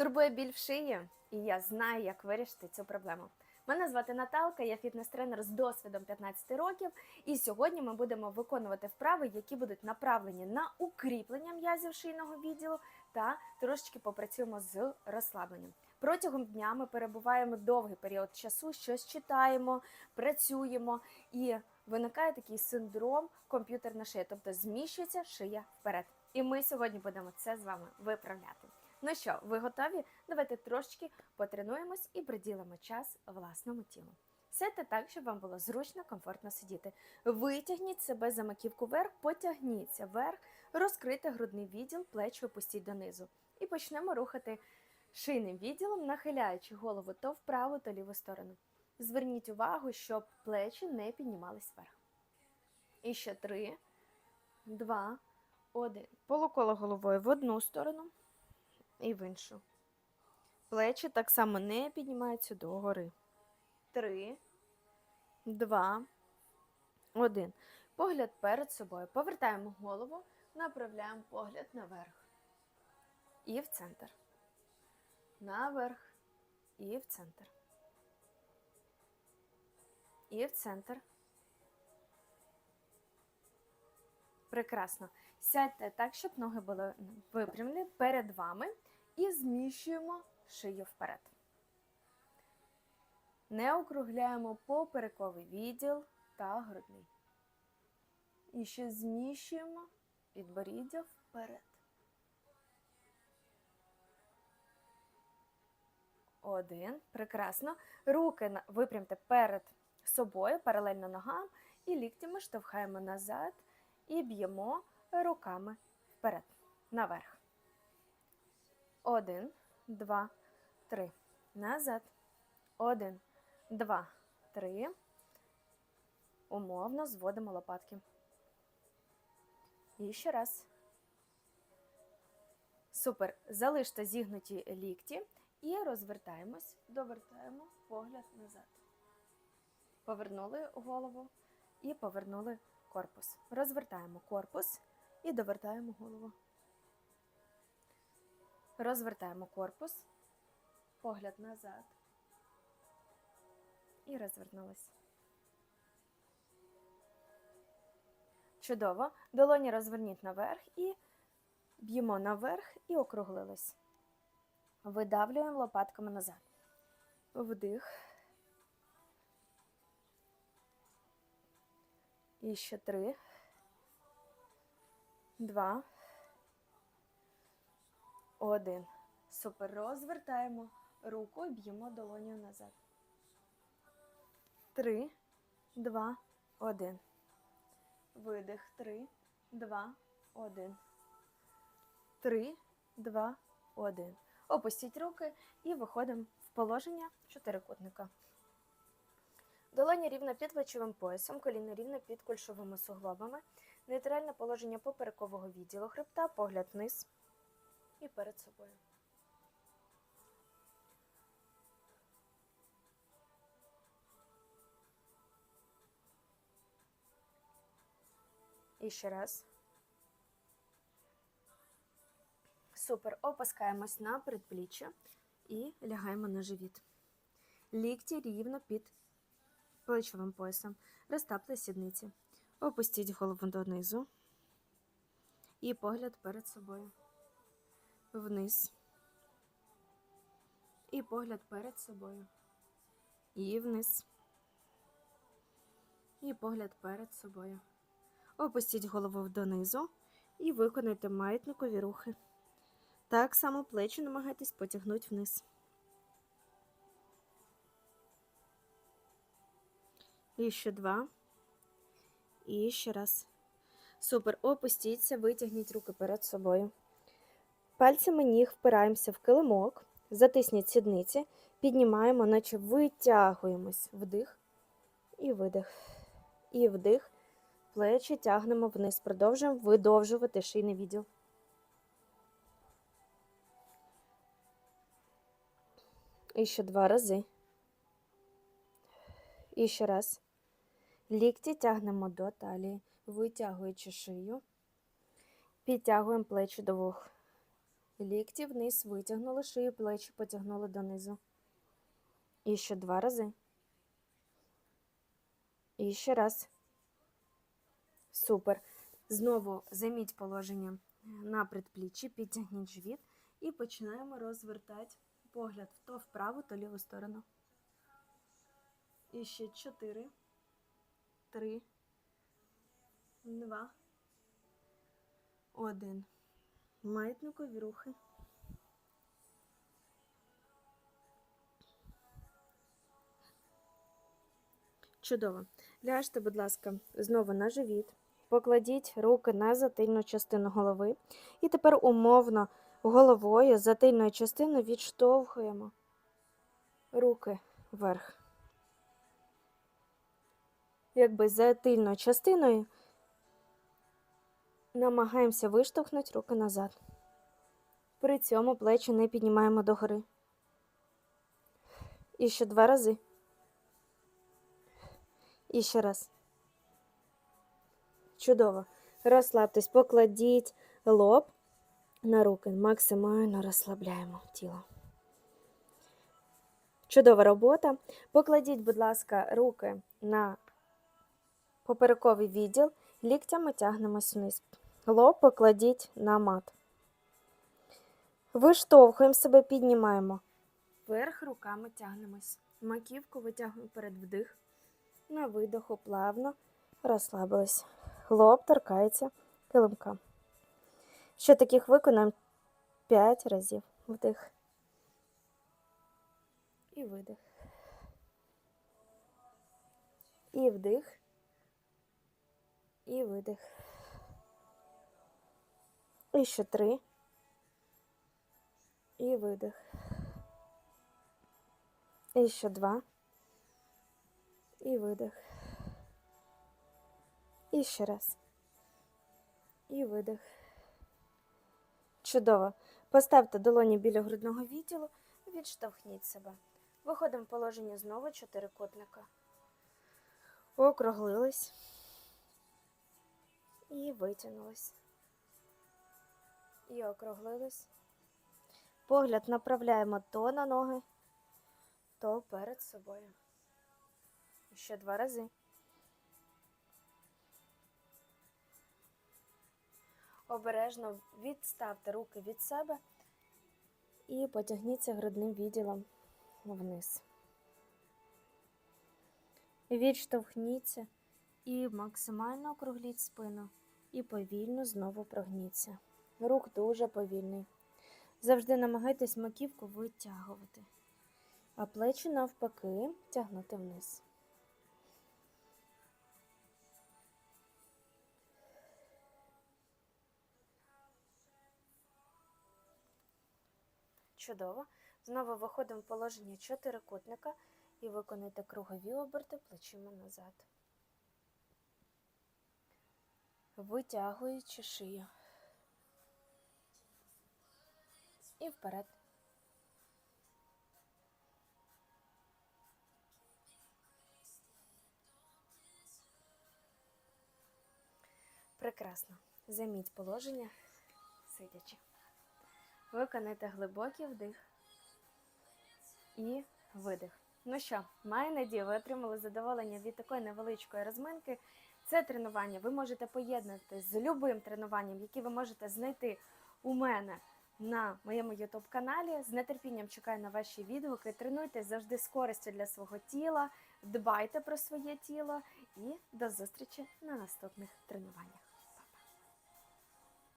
Турбує біль в шиї, і я знаю, як вирішити цю проблему. Мене звати Наталка, я фітнес-тренер з досвідом 15 років, і сьогодні ми будемо виконувати вправи, які будуть направлені на укріплення м'язів шийного відділу та трошечки попрацюємо з розслабленням. Протягом дня ми перебуваємо довгий період часу, щось читаємо, працюємо, і виникає такий синдром комп'ютерна шия, тобто зміщується шия вперед. І ми сьогодні будемо це з вами виправляти. Ну що, ви готові? Давайте трошечки потренуємось і приділимо час власному тілу. Сядьте так, щоб вам було зручно, комфортно сидіти. Витягніть себе за маківку вверх, потягніться вверх, розкрийте грудний відділ, плечі опустіть донизу. І почнемо рухати шийним відділом, нахиляючи голову то вправу, то ліву сторону. Зверніть увагу, щоб плечі не піднімались вверх. І ще три, два, один. Полуколо головою в одну сторону і в іншу. Плечі так само не піднімаються догори. Три, два, один. Погляд перед собою. Повертаємо голову, направляємо погляд наверх. І в центр. Наверх. І в центр. І в центр. Прекрасно. Сядьте так, щоб ноги були випрямлені перед вами і зміщуємо шию вперед. Не округляємо поперековий відділ та грудний. І ще зміщуємо підборіддя вперед. Один. Прекрасно. Руки випрямте перед собою, паралельно ногам, і ліктями штовхаємо назад і б'ємо руками вперед, наверх. Один, два, три. Назад. Один, два, три. Умовно зводимо лопатки. І ще раз. Супер. Залиште зігнуті лікті і розвертаємось, довертаємо погляд назад. Повернули голову і повернули корпус. Розвертаємо корпус і довертаємо голову. Розвертаємо корпус, погляд назад. І розвернулись. Чудово. Долоні розверніть наверх і б'ємо наверх і округлились. Видавлюємо лопатками назад. Вдих. І ще три. Два. Один. Супер. Розвертаємо руку і б'ємо долоню назад. Три, два, один. Видих. Три, два, один. Три, два, один. Опустіть руки і виходимо в положення чотирикутника. Долоні рівно під плечовим поясом, коліно рівно під кульшовими суглобами. Нейтральне положення поперекового відділу хребта, погляд вниз і перед собою. І ще раз. Супер. Опускаємось на передпліччя і лягаємо на живіт. Лікті рівно під плечовим поясом. Розтапли сідниці. Опустіть голову донизу. І погляд перед собою. Вниз. І погляд перед собою. І вниз. І погляд перед собою. Опустіть голову донизу і виконайте маятникові рухи. Так само плечі намагайтесь потягнути вниз. І ще два. І ще раз. Супер. Опустіться, витягніть руки перед собою. Пальцями ніг впираємося в килимок, затисніть сідниці, піднімаємо, наче витягуємось. Вдих і видих. І вдих. Плечі тягнемо вниз. Продовжуємо видовжувати шийний відділ. І ще два рази. І ще раз. Лікті тягнемо до талії, витягуючи шию. Підтягуємо плечі до вух. Лікті вниз витягнули, шию плечі потягнули донизу. І ще два рази. І ще раз. Супер. Знову займіть положення на предпліччі, підтягніть живіт і починаємо розвертати погляд то вправу, то ліву сторону. І ще чотири, три, два, один. Маятникові рухи. Чудово. Ляжте, будь ласка, знову на живіт. Покладіть руки на затильну частину голови. І тепер умовно головою з затильної частини відштовхуємо руки вверх. Якби затильною частиною намагаємося виштовхнути руки назад. При цьому плечі не піднімаємо догори. І ще два рази. І ще раз. Чудово. Розслабтесь, покладіть лоб на руки. Максимально розслабляємо тіло. Чудова робота. Покладіть, будь ласка, руки на поперековий відділ, ліктями тягнемось вниз. Лоб покладіть на мат. Виштовхуємо себе, піднімаємо. Вверх руками тягнемось. Маківку витягуємо перед вдих. На видоху плавно розслабились. Лоб торкається килимка. Ще таких виконаємо 5 разів. Вдих. І видих. І вдих. І видих. І ще три. І видих. І ще два. І видих. І ще раз. І видих. Чудово. Поставте долоні біля грудного відділу, відштовхніть себе. Виходимо в положення знову чотирикутника. Округлились. І витягнулись. І округлились. Погляд направляємо то на ноги, то перед собою. Ще два рази. Обережно відставте руки від себе і потягніться грудним відділом вниз. Відштовхніться і максимально округліть спину. І повільно знову прогніться. Рух дуже повільний. Завжди намагайтесь маківку витягувати, а плечі навпаки тягнути вниз. Чудово. Знову виходимо в положення чотирикутника і виконуйте кругові оберти плечима назад. Витягуючи шию. І вперед. Прекрасно. Займіть положення, сидячи. Виконайте глибокий вдих і видих. Ну що, маю надію, ви отримали задоволення від такої невеличкої розминки. Це тренування ви можете поєднати з любим тренуванням, яке ви можете знайти у мене на моєму YouTube каналі. З нетерпінням чекаю на ваші відгуки. Тренуйте завжди з користю для свого тіла, дбайте про своє тіло і до зустрічі на наступних тренуваннях.